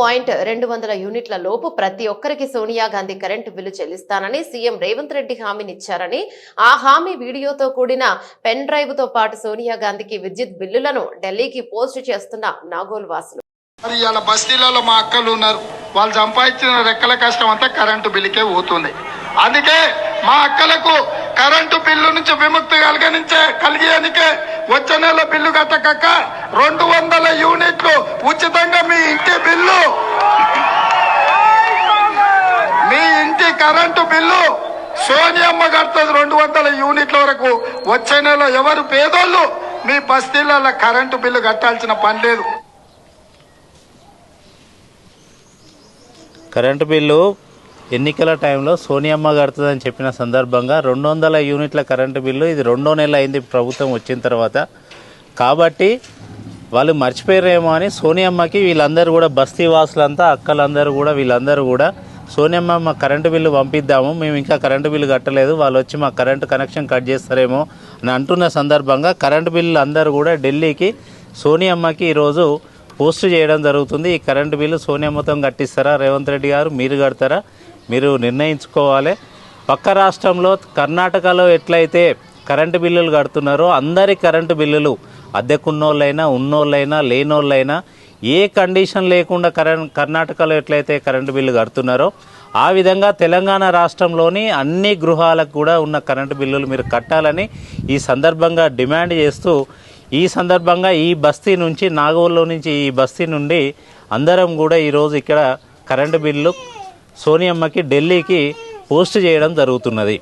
Point రెండు వందల యూనిట్ల లోపు ప్రతి ఒక్కరికి సోనియా గాంధీ కరెంటు బిల్లు చెల్లిస్తానని సీఎం రేవంత్ రెడ్డి హామీనిచ్చారని ఆ హామీ వీడియోతో కూడిన పెన్ డ్రైవ్తో పాటు సోనియా గాంధీకి విద్యుత్ బిల్లులను ఢిల్లీకి పోస్ట్ చేస్తున్న నాగోల్ వాసులు. మరి బస్తీలలో మా అక్కలు ఉన్నారు. వాళ్ళు సంపాదించిన రెక్కల కష్టం అంతా కరెంటు బిల్లుకే పోతుంది. అందుకే మా అక్కలకు కరెంటు బిల్లు నుంచి విముక్తి కలిగించే కలిగేందుకే బిల్లు రెండు వందల యూనిట్లు ఉచితంగా మీ ఇంటి బిల్లు. మీ ఇంటి కరెంటు బిల్లు. సోనియమ్మ కడుతుంది రెండు వందల యూనిట్ల వరకు వచ్చే నెల ఎవరు పేదోళ్ళు మీ బస్తీలలో కరెంటు బిల్లు కట్టాల్సిన పని లేదు. కరెంటు బిల్లు ఎన్నికల టైంలో సోనియమ్మ కడుతుందని చెప్పిన సందర్భంగా రెండు వందల యూనిట్ల కరెంటు బిల్లు ఇది రెండో నెల అయింది ప్రభుత్వం వచ్చిన తర్వాత కాబట్టి వాళ్ళు మర్చిపోయారేమో అని సోనియమ్మకి వీళ్ళందరూ కూడా బస్తీ వాసులంతా అక్కలందరూ కూడా వీళ్ళందరూ కూడా సోనియమ్మ మా కరెంటు బిల్లు పంపిద్దాము మేము ఇంకా కరెంటు బిల్లు కట్టలేదు వాళ్ళు వచ్చి మా కరెంటు కనెక్షన్ కట్ చేస్తారేమో అని అంటున్న సందర్భంగా కరెంటు బిల్లు అందరూ కూడా ఢిల్లీకి సోనియమ్మకి ఈరోజు పోస్ట్ చేయడం జరుగుతుంది. ఈ కరెంటు బిల్లు సోనియమ్మతో కట్టిస్తారా? రేవంత్ రెడ్డి గారు మీరు కడతారా? మీరు నిర్ణయించుకోవాలి. పక్క రాష్ట్రంలో కర్ణాటకలో ఎట్లయితే కరెంటు బిల్లులు కడుతున్నారో అందరి కరెంటు బిల్లులు అద్దెకున్నోళ్ళైనా ఉన్నోళ్ళైనా లేనోళ్ళైనా ఏ కండిషన్ లేకుండా కరెంట్ కర్ణాటకలో ఎట్లయితే కరెంటు బిల్లు కడుతున్నారో ఆ విధంగా తెలంగాణ రాష్ట్రంలోని అన్ని గృహాలకు కూడా ఉన్న కరెంటు బిల్లులు మీరు కట్టాలని ఈ సందర్భంగా డిమాండ్ చేస్తూ ఈ సందర్భంగా ఈ బస్తీ నుంచి నాగోల్లో నుంచి ఈ బస్తీ నుండి అందరం కూడా ఈరోజు ఇక్కడ కరెంటు బిల్లు సోనియమ్మకి ఢిల్లీకి పోస్ట్ చేయడం జరుగుతున్నది.